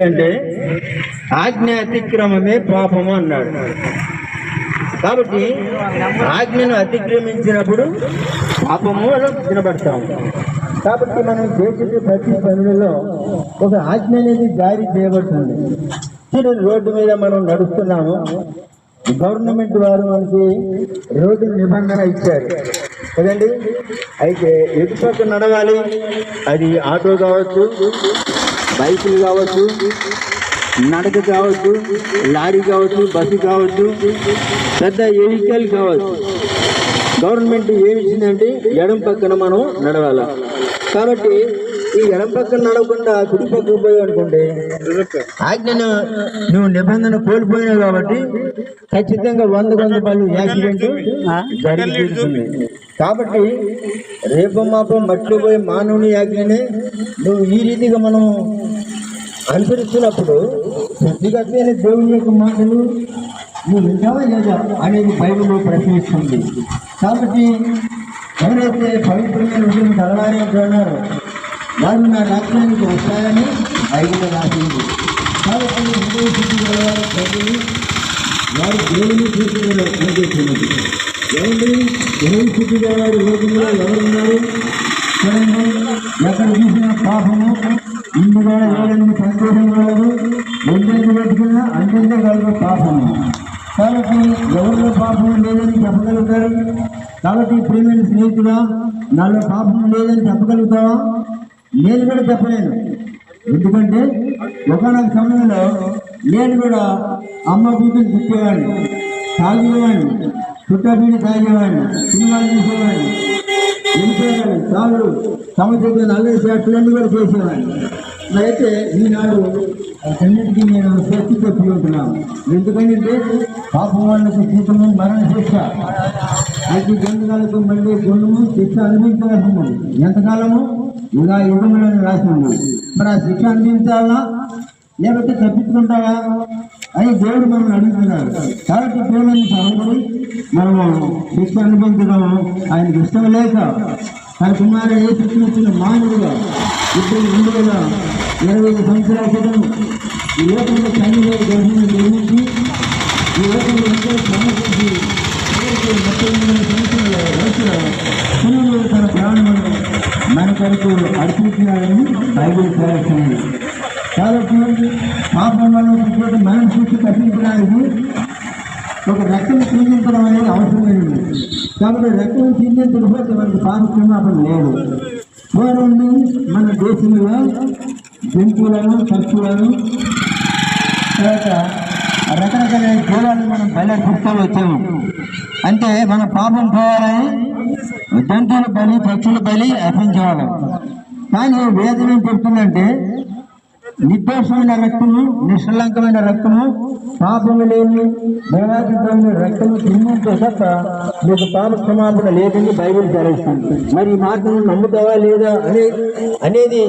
అంటే ఆజ్ఞ అతిక్రమమే పాపము అన్నాడు. కాబట్టి ఆజ్ఞను అతిక్రమించినప్పుడు పాపము అని కాబట్టి మనం చేసే ప్రతి పనులలో ఒక ఆజ్ఞ అనేది జారీ చేయబడుతుంది. చూడండి రోడ్డు మీద మనం నడుస్తున్నాము. గవర్నమెంట్ వారు మనకి రోడ్డు నిబంధన ఇచ్చారు. కదండి? అయితే ఎటుపక్క నడవాలి? అది ఆటో కావచ్చు బైకులు కావచ్చు నడక కావచ్చు లారీ కావచ్చు బస్సు కావచ్చు పెద్ద వెహికల్ కావచ్చు. గవర్నమెంట్ ఏమి ఇచ్చిందంటే ఎడం పక్కన మనం నడవాలి. కాబట్టి ఈ ఎడం పక్కన నడవకుండా కుడి పక్కకు పోయి అనుకుంటే ఆజ్ఞను నువ్వు నిబంధన కోల్పోయినావు కాబట్టి ఖచ్చితంగా వంద వంద పళ్ళు యాక్సిడెంట్ జరిగి తీరుతుంది. కాబట్టి రేపు మాపం మట్లు పోయి మానవుని ఆజ్ఞనే నువ్వు ఈ రీతిగా మనం అనుసరిస్తున్నప్పుడు సృష్టికర్తైన దేవుని యొక్క మాటలు నువ్వు వింటావా లేదా అనేది బైబిల్లో ప్రశ్నిస్తుంది కాబట్టి ఎవరైతే పవిత్రమైన విషయం కలవారి అంటున్నారో వారు నా రాష్ట్రానికి వస్తారని బైబిల్లో రాసింది. కాబట్టి హృదయ శుద్ధి గలవారు ప్రజలు వారు దేవుని చూసిన పనిచేస్తున్నది ఎవరి దేవుని శుద్ధి గలవారు లోకంలో ఎవరున్నారు? ఎక్కడ చూసినా పాపము ఇందులో ఎవరైనా సంతోషం కలదు ఎంతెంత పెట్టుకున్నా అంతెంత కలదు పాపము. కాబట్టి ఎవరిలో పాపం లేదని చెప్పగలుగుతారు? కాబట్టి ప్రేమైన స్నేహితుడా నాలో పాపం లేదని చెప్పగలుగుతావా? నేను కూడా చెప్పలేను. ఎందుకంటే ఒకనొక సమయంలో నేను కూడా అమ్మ కూతురు తిప్పేవాడిని తాగేవాడిని చుట్టబీడి తాగేవాడిని సినిమాలు చూసేవాడిని వెళ్ళిపోయాడు చాలు సమస్య నల్లటి చేతులన్నీ కూడా చేసేవాడిని అయితే ఈనాడు అన్నిటికీ నేను శక్తి చెప్పి ఉంటున్నాను ఎందుకంటే పాపం వాళ్ళకు జీతము మరణ శిక్ష. అతి గంటకాలకు మళ్ళీ గుండము శిక్ష అనుభవించవలసింది ఎంతకాలము? ఇలా ఇవ్వడం రాసింది మరి ఆ శిక్ష అందించాలా? లేకపోతే తప్పించుకుంటావా? అని దేవుడు మనం అడుగుతున్నాడు. కాబట్టి దేవుని సహోదరి మనము శిక్ష అనుభవించడం ఆయనకి ఇష్టం లేక తన కుమారుడు ఏ శిక్షణ వచ్చిన మానవుడుగా ఇప్పుడు వేల ఇరవై ఐదు సంవత్సరాల క్రితం ఈ లోకంలో సైనిక గర్భం నిర్మించి ఈ లోకంలో ఎంతో సమస్య ముప్పై ఎనిమిది సంవత్సరాల వయసులో పురుగు తన ప్రాణములను మన కొరకు అర్పించినారని బైబిల్ ప్రవేశించింది కాబట్టి పాపం వల్ల ఉన్నటువంటి మనం చూసి తప్పించడానికి ఒక రక్తం చిందించడం అనేది అవసరమైనది. కాబట్టి రక్తం చిందించకపోతే మనకి పాప క్షమాపణ లేదు. పూర్వం మన దేశంలో జంతువులను పశువులను తర్వాత రకరకాల జీవాలను మనం బలి పుస్తకాలు వచ్చాము అంటే మన పాపం పోవాలని జంతువుల బలి పక్షుల బలి అర్పించేవాడు కానీ వేదన ఏం చెప్తుందంటే నిర్దోషమైన రక్తము నిష్కలంకమైన రక్తము పాపము లేని దేవాతీతమైన రక్తము తిన్నంతో తప్ప మీకు పాప క్షమాపణ లేదని బైబిల్ చదివిస్తుంది మరి ఈ నమ్ముతావా లేదా అనే అనేది